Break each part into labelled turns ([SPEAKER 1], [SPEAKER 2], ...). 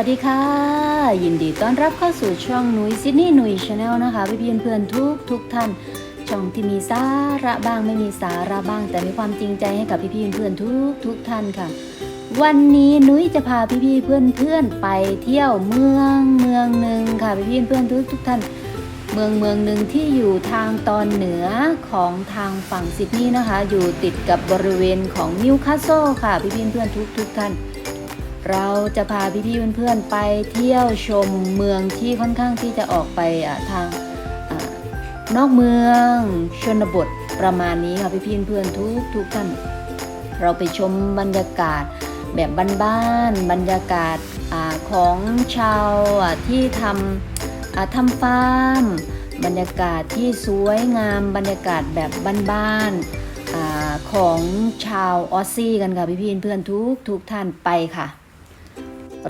[SPEAKER 1] วัสดีค่ะ ยินดีต้อนรับเข้าสู่ช่องนุ้ยซิดนีย์นุ้ยชาแนลนะคะพี่พี่เพื่อนๆทุกทุกท่าน ช่องที่มีสาระบ้างไม่มีสาระบ้าง แต่มีความจริงใจให้กับพี่พี่เพื่อนๆทุกทุกท่านค่ะ วันนี้นุ้ยจะพาพี่พี่เพื่อนเพื่อนไปเที่ยวเมืองเมืองหนึ่งค่ะพี่พี่เพื่อนๆทุกทุกท่าน เมืองเมืองหนึ่งที่อยู่ทางตอนเหนือของทางฝั่งซิดนีย์นะคะ อยู่ติดกับบริเวณของนิวคาสเซิลค่ะพี่พี่เพื่อนๆทุกทุกท่าน เราจะพาพี่ๆเพื่อนๆไปเที่ยวชมเมืองที่ค่อนข้างที่จะออกไปทางอนอกเมืองชนบทประมาณนี้ค่ะพี่ๆเพื่อนๆทุกทุกท่านเราไปชมบรรยากาศแบบบ้านๆบรรยากาศอของชาวที่ทำทำฟาร์มบรรยากาศที่สวยงามบรรยากาศแบบบ้านๆของชาวออสซี่กันค่ะพี่ๆเพื่อนๆทุกทุกท่านไปค่ะ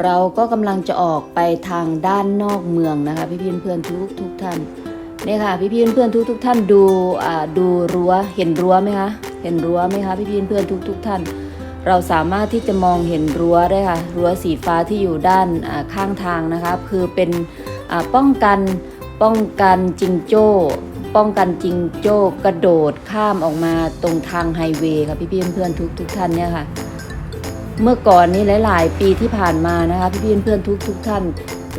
[SPEAKER 1] เราก็กำลังจะออกไปทางด้านนอกเมืองนะคะ พี่พี่เพื่อนทุกทุกท่านเนี่ยค่ะพี่พี่เพื่อนทุกทุกท่านดูดูรั้วเห็นรั้วไหมคะเห็นรั้วไหมคะพี่พี่เพื่อนทุกทุกท่าน เราสามารถที่จะมองเห็นรั้วได้ค่ะรั้วสีฟ้าที่อยู่ด้านข้างทางนะคะคือเป็นป้องกันป้องกันจิงโจ้ป้องกันจิงโจ้กระโดดข้ามออกมาตรงทางไฮเวย์ค่ะพี่พี่เพื่อนทุกทุกท่านเนี่ยค่ะ เมื่อก่อนนี้หลาย ๆ ปีที่ผ่านมานะคะพี่เพื่อนๆทุกทุกท่าน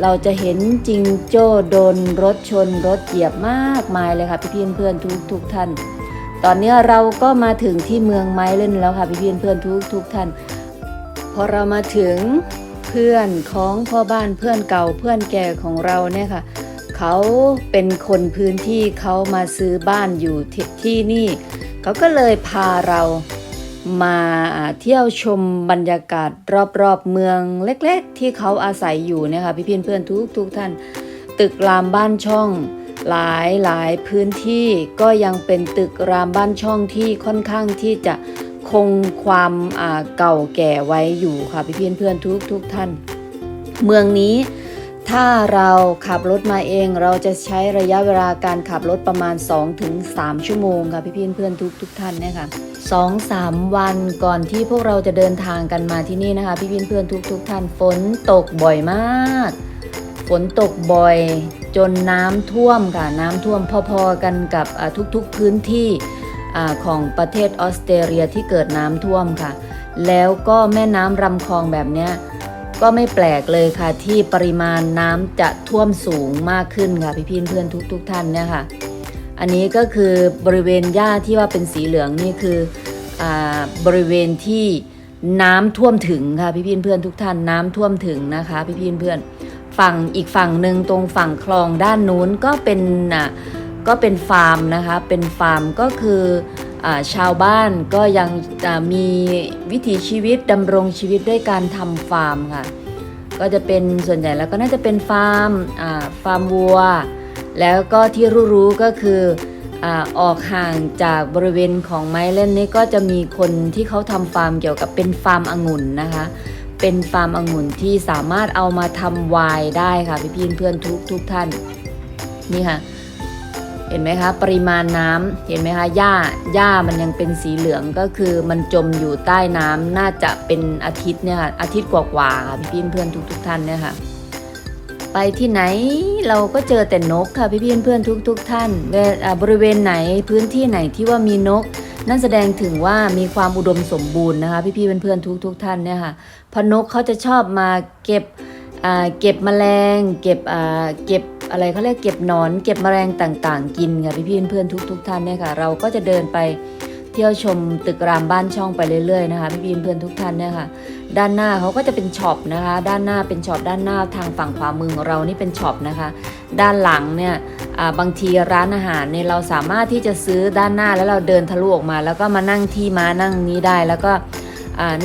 [SPEAKER 1] เราจะเห็นจิงโจ้โดนรถชนรถเหยียบมากมายเลยค่ะพี่เพื่อนๆทุกทุกท่าน ตอนนี้เราก็มาถึงที่เมืองไม้เล่นแล้วค่ะพี่เพื่อนๆทุกทุกท่าน พอเรามาถึงเพื่อนของพ่อบ้านเพื่อนเก่าเพื่อนแก่ของเราเนี่ยค่ะเขาเป็นคนพื้นที่เขามาซื้อบ้านอยู่ที่ที่นี่ เขาก็เลยพาเรา มาเที่ยวชมบรรยากาศรอบๆเมืองเล็กๆ ที่เขาอาศัยอยู่เนี่ยค่ะพี่เพื่อนทุกทุกท่าน ตึกรามบ้านช่อง หลายหลายพื้นที่ก็ยังเป็นตึกรามบ้านช่องที่ค่อนข้างที่จะคงความเก่าแก่ไว้อยู่ค่ะพี่เพื่อนๆทุกทุกท่าน เมืองนี้ถ้าเราขับรถมาเองเราจะใช้ระยะเวลาการขับรถประมาณ 2-3 ชั่วโมงค่ะพี่เพื่อนๆทุกทุกท่านนี่ยค่ะ สองสามวันก่อนที่พวกเราจะเดินทางกันมาที่นี่นะคะ พี่เพื่อนๆทุกทุกท่านฝนตกบ่อยมาก ฝนตกบ่อย จนน้ำท่วมค่ะน้ำท่วมพอๆกันกับทุกๆพื้นที่ของประเทศออสเตรเลียที่เกิดน้ำท่วมค่ะ แล้วก็แม่น้ำรำคลองแบบเนี้ยก็ไม่แปลกเลยค่ะที่ปริมาณน้ำจะท่วมสูงมากขึ้นค่ะพี่พี่เพื่อนทุกทุกๆท่านเนี่ยค่ะ อันนี้ก็คือบริเวณหญ้าที่ว่าเป็นสีเหลืองนี่คืออบริเวณที่น้ำท่วมถึงค่ะพี่พี่เพื่อนทุกท่านน้ำท่วมถึงนะคะ พี่พี่เพื่อนฝั่งอีกฝั่งหนึ่งตรงฝั่งคลองด้านนู้นก็เป็นอะก็เป็นฟาร์มนะคะเป็นฟาร์มก็คืออชาวบ้านก็ยังมีวิถีชีวิตดำรงชีวิตด้วยการทำฟาร์มค่ะก็จะเป็นส่วนใหญ่แล้วก็น่าจะเป็นฟาร์มฟาร์มวัว แล้วก็ที่รู้ๆก็คือออกห่างจากบริเวณของไม้เล่นนี่ก็จะมีคนที่เขาทำฟาร์มเกี่ยวกับเป็นฟาร์มองุ่นนะคะ เป็นฟาร์มองุ่นที่สามารถเอามาทำไวน์ได้ค่ะพี่พี่เพื่อนทุกทุกท่านนี่ค่ะเห็นไหมคะปริมาณน้ำเห็นไหมคะหญ้าหญ้ามันยังเป็นสีเหลืองก็คือมันจมอยู่ใต้น้ำน่าจะเป็นอาทิตย์เนี่ยค่ะอาทิตย์กว่าๆค่ะพี่พี่เพื่อนทุกทุกๆท่านเนี่ยค่ะ ไปที่ไหนเราก็เจอแต่นกค่ะพี่พี่เพื่อนๆทุกๆท่านบริเวณไหนพื้นที่ไหนที่ว่ามีนก นั่นแสดงถึงว่ามีความอุดมสมบูรณ์นะคะพี่พี่เพื่อนๆทุกๆท่านเนี่ยค่ะพราะนกเขาจะชอบมาเก็บเก็บแมลง เก็บเก็บอะไรเขาเรียกเก็บหนอน เก็บแมลงต่างๆ กินค่ะพี่พี่เพื่อนๆทุก ๆ ท่านเนี่ยค่ะ เราก็จะเดินไปเที่ยวชมตึกรามบ้านช่องไปเรื่อยๆนะคะพี่พี่เพื่อนๆทุกท่านเนี่ยค่ะ ด้านหน้าเขาก็จะเป็นช็อปนะคะ ด้านหน้าเป็นช็อปด้านหน้าทางฝั่งขวามือของเรานี่เป็นช็อปนะคะ ด้านหลังเนี่ยบางทีร้านอาหารเนี่ยเราสามารถที่จะซื้อด้านหน้าแล้วเราเดินทะลุออกมา แล้วก็มานั่งที่มานั่งนี้ได้ แล้วก็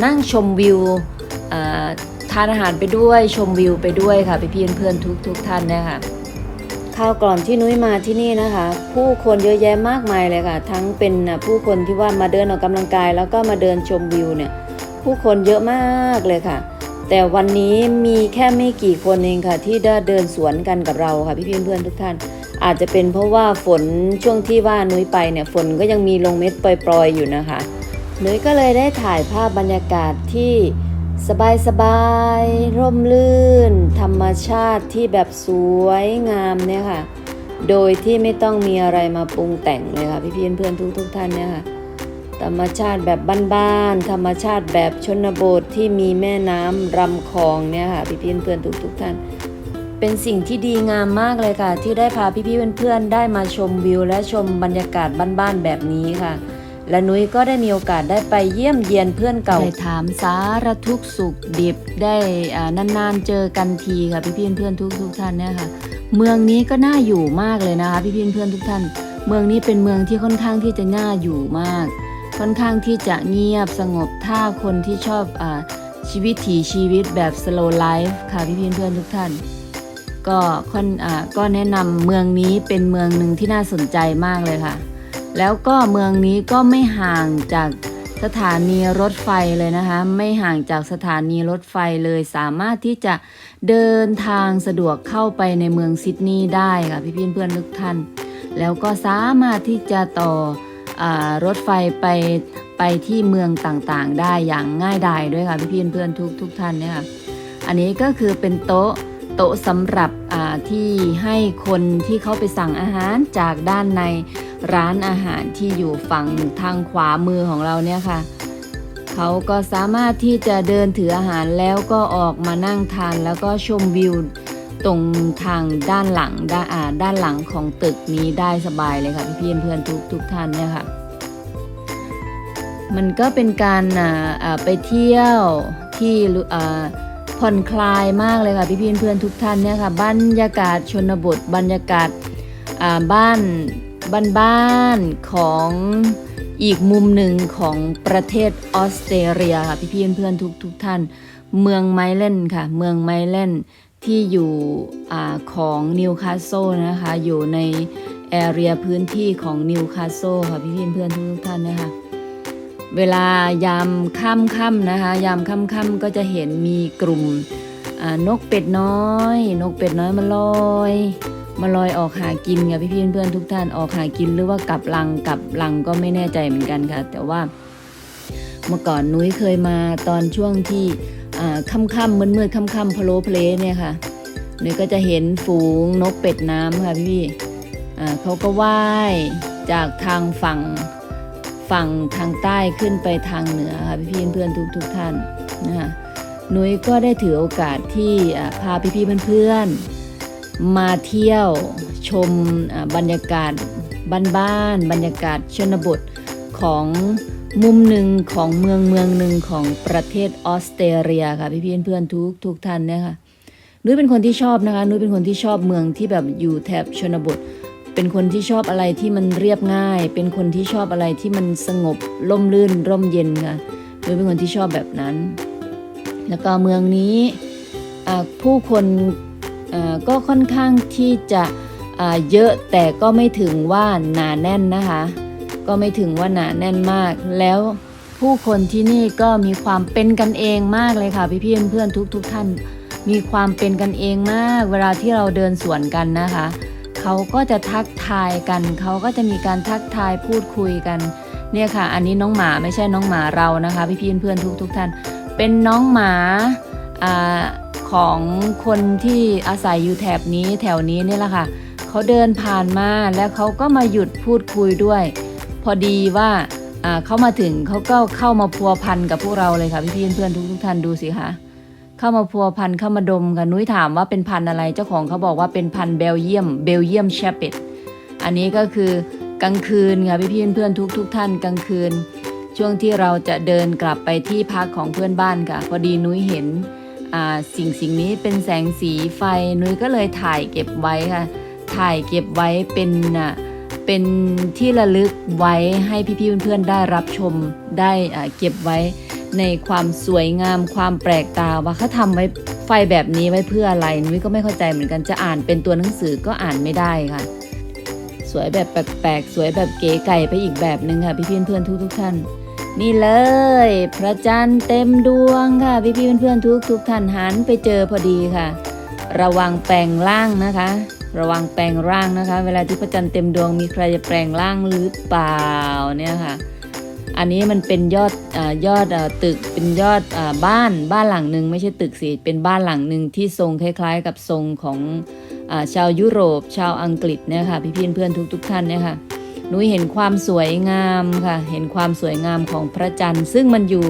[SPEAKER 1] นั่งชมวิวทานอาหารไปด้วยชมวิวไปด้วยค่ะพี่เพื่อนๆทุกทุกๆท่านเนี่ยค่ะคราวก่อนที่นุ้ยมาที่นี่นะคะ ผู้คนเยอะแยะมากมายเลยค่ะ ทั้งเป็นผู้คนที่ว่ามาเดินออกกำลังกาย แล้วก็มาเดินชมวิวเนี่ย ผู้คนเยอะมากเลยค่ะ แต่วันนี้มีแค่ไม่กี่คนเองค่ะ ที่ได้เดินสวนกันกับเราค่ะพี่เพื่อนทุกท่าน อาจจะเป็นเพราะว่าฝนช่วงที่ว่านุ้ยไปเนี่ยฝนก็ยังมีลงเม็ดปล่อยๆอยู่นะคะนุ้ยก็เลยได้ถ่ายภาพบรรยากาศที่สบายสบายร่มรื่น ธรรมชาติที่แบบสวยงามเนี่ยค่ะ โดยที่ไม่ต้องมีอะไรมาปรุงแต่งเลยค่ะพี่เพี่อนเพื่อนทุกทุกท่านเนี่ยค่ะ ธรรมชาติแบบบ้านๆ ธรรมชาติแบบชนบทที่มีแม่น้ำรำคลองเนี่ยค่ะพี่พี่เพื่อนทุกทุกๆท่าน เป็นสิ่งที่ดีงามมากเลยค่ะ ที่ได้พาพี่ๆเพื่อนๆได้มาชมวิว และชมบรรยากาศบ้านๆแบบนี้ค่ะ และนุ้ยก็ได้มีโอกาสได้ไปเยี่ยมเยียนเพื่อนเก่าได้ถามสารทุกสุขดิบได้นานๆเจอกันทีค่ะพี่ๆเพื่อนๆทุกๆท่านเนี่ยค่ะ เมืองนี้ก็น่าอยู่มากเลยนะคะพี่ๆเพื่อนๆทุกท่าน เมืองนี้เป็นเมืองที่ค่อนข้างที่จะน่าอยู่มาก ค่อนข้างที่จะเงียบสงบถ้าคนที่ชอบอชีวิตถีชีวิตแบบ slow life ค่ะพี่ๆเพื่อนทุกท่าน ก็ค่อนอก็แนะนำเมืองนี้เป็นเมืองหนึ่งที่น่าสนใจมากเลยค่ะ แล้วก็เมืองนี้ก็ไม่ห่างจากสถานีรถไฟเลยนะคะ ไม่ห่างจากสถานีรถไฟเลยสามารถที่จะเดินทางสะดวกเข้าไปในเมืองซิดนีย์ได้ค่ะพี่พี่เพื่อนทุกท่าน แล้วก็สามารถที่จะต่อ รถไฟไปไปที่เมืองต่างๆ ได้อย่างง่ายดายด้วยค่ะพี่พี่เพื่อนทุกทุกท่านเนี่ยค่ะอันนี้ก็คือเป็นโต๊ะโต๊ะสำหรับที่ให้คนที่เขาไปสั่งอาหารจากด้านในร้านอาหารที่อยู่ฝั่งทางขวามือของเราเนี่ยค่ะเขาก็สามารถที่จะเดินถืออาหารแล้วก็ออกมานั่งทานแล้วก็ชมวิว ตรงทางด้านหลังด้านด้านหลังของตึกนี้ได้สบายเลยค่ะพี่ๆเพื่อนทุกทุกท่านเนี่ยค่ะ มันก็เป็นการอ่าไปเที่ยวที่อ่าผ่อนคลายมากเลยค่ะพี่พี่เพื่อนทุกท่านเนี่ยค่ะบรรยากาศชนบทบรรยากาศอ่าบ้านบ้านบ้านของอีกมุมหนึ่งของประเทศออสเตรเลียค่ะพี่พี่เพื่อนทุกทุกท่าน เมืองไมเลนค่ะ เมืองไมเลน ที่อยู่อของนิวคาสเซิลนะคะ อยู่ในแอเรียพื้นที่ของนิวคาสเซิลค่ะพี่พี่เพื่อนทุกท่านนะคะเวลายามค่ำๆนะคะ ยามค่ำๆก็จะเห็นมีกลุ่มนกเป็ดน้อย นกเป็ดน้อยมาลอยมาลอยออกหากินค่ะพี่พี่เพื่อนทุกท่านออกหากินหรือว่ากลับลังกลับลังก็ไม่แน่ใจเหมือนกันค่ะ แต่ว่าเมื่อก่อนนุ้ยเคยมาตอนช่วงที่ ค่ำๆมืดๆค่ำๆพะโลเพลเนี่ยค่ะนุ้ยก็จะเห็นฝูงนกเป็ดน้ำค่ะพี่พี่ๆเขาก็ว่ายจากทางฝั่งฝั่งทางใต้ขึ้นไปทางเหนือค่ะพี่ๆเพื่อนๆทุกทุกๆท่านนะคะหนุยก็ได้ถือโอกาสที่อ่าพาพี่ๆเพื่อนๆมาเที่ยวชมบรรยากาศบ้านๆบรรยากาศชนบทของ มุมหนึ่งของเมืองเมืองหนึ่งของประเทศออสเตรเลียค่ะพี่ๆเพื่อนทุกทุกท่านเนี่ยค่ะนุ้ยเป็นคนที่ชอบนะคะนุ้ยเป็นคนที่ชอบเมืองที่แบบอยู่แถบชนบท เป็นคนที่ชอบอะไรที่มันเรียบง่าย เป็นคนที่ชอบอะไรที่มันสงบร่มรื่นร่มเย็นค่ะโดยเป็นคนที่ชอบแบบนั้น แล้วก็เมืองนี้ผู้คนก็ค่อนข้างที่จะเยอะแต่ก็ไม่ถึงว่าหนาแน่นนะคะ ก็ไม่ถึงว่าหนาแน่นมาก แล้วผู้คนที่นี่ก็มีความเป็นกันเองมากเลยค่ะพี่ๆเพื่อนๆทุกท่าน มีความเป็นกันเองมาก เวลาที่เราเดินสวนกันนะคะ เขาก็จะทักทายกัน เขาก็จะมีการทักทายพูดคุยกัน เนี่ยค่ะ อันนี้น้องหมาไม่ใช่น้องหมาเรานะคะ พี่พี่เพื่อนๆทุกท่าน เป็นน้องหมาอของคนที่อาศัยอยู่แถบนี้แถวนี้นี่แหละค่ะเขาเดินผ่านมาแล้วเขาก็มาหยุดพูดคุยด้วย พอดีว่าเขามาถึงเขาก็เข้ามาพัวพันกับพวกเราเลยค่ะพี่พี่เพื่อนๆทุกท่านดูสิคะเข้ามาพัวพันเข้ามาดมค่ะนุ้ยถามว่าเป็นพันธ์อะไรเจ้าของเขาบอกว่าเป็นพันธ์เบลเยียมเบลเยียมแชปเปตอันนี้ก็คือกลางคืนค่ะพี่พี่เพื่อนทุกทุกท่านกลางคืน ช่วงที่เราจะเดินกลับไปที่พักของเพื่อนบ้านค่ะ พอดีนุ้ยเห็นสิ่งสิ่งนี้เป็นแสงสีไฟนุ้ยก็เลยถ่ายเก็บไว้ค่ะถ่ายเก็บไว้เป็นอะ เป็นที่ระลึกไว้ให้พี่ๆเพื่อนๆได้รับชมได้เก็บไว้ในความสวยงามความแปลกตาว่าเขาทำไว้ไฟแบบนี้ไว้เพื่ออะไรนุ้ยก็ไม่เข้าใจเหมือนกันจะอ่านเป็นตัวหนังสือก็อ่านไม่ได้ค่ะ สวยแบบแปลกๆสวยแบบเก๋ไก่ไปอีกแบบหนึ่งค่ะพี่พี่เพื่อนๆทุกๆท่านนี่เลย พระจันทร์เต็มดวงค่ะ พี่พี่เพื่อนๆทุกๆท่านหันไปเจอพอดีค่ะ ระวังแปลงร่างนะคะ ระวังแปลงร่างนะคะ เวลาที่พระจันทร์เต็มดวงมีใครจะแปลงร่างหรือเปล่าเนี่ยค่ะ อันนี้มันเป็นยอดอยอดอตึกเป็นยอดอบ้านบ้านหลังหนึ่งไม่ใช่ตึกสิเป็นบ้านหลังหนึ่งที่ทรงคล้าย ๆ กับทรงของอชาวยุโรป ชาวอังกฤษเนี่ยค่ะพี่พี่เพื่อนทุก ๆ ท่านเนี่ยค่ะหนุ้ยเห็นความสวยงามค่ะ เห็นความสวยงามของพระจันทร์ซึ่งมันอยู่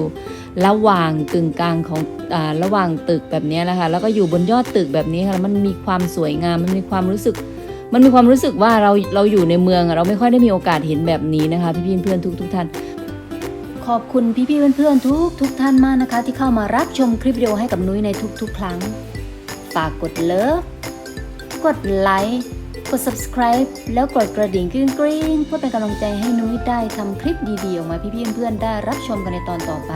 [SPEAKER 1] ระหว่างกึ่งกลางของอระหว่างตึกแบบนี้ยนะคะแล้วก็อยู่บนยอดตึกแบบนี้ค่ะมันมีความสวยงามมันมีความรู้สึก มันมีความรู้สึกว่าเราเราอยู่ในเมืองเราไม่ค่อยได้มีโอกาสเห็นแบบนี้นะคะพี่พี่เพื่อนๆทุกท่านขอบคุณพี่ๆเพื่อนๆทุกทุกท่านมากนะคะ ที่เข้ามารับชมคลิปวิดีโอให้กับนุ้ยในทุกๆ ครั้ง ฝากกดเลิฟกดไลค์กด subscribe แล้วกดกระดิ่งกริ๊งกริ๊งเพื่อเป็นกำลังใจให้นุ้ยได้ทำคลิปดีๆ ออกมาพี่ๆเพื่อนๆได้รับชมกันในตอนต่อไป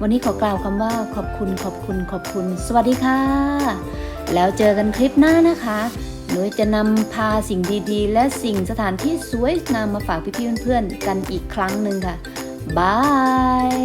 [SPEAKER 1] วันนี้ขอกล่าวคำว่าขอบคุณขอบคุณขอบคุณ สวัสดีค่ะ แล้วเจอกันคลิปหน้านะคะนุ้ยจะนำพาสิ่งดีๆ และสิ่งสถานที่สวยงามมาฝากพี่ๆเพื่อนๆกันอีกครั้งหนึ่งค่ะบาย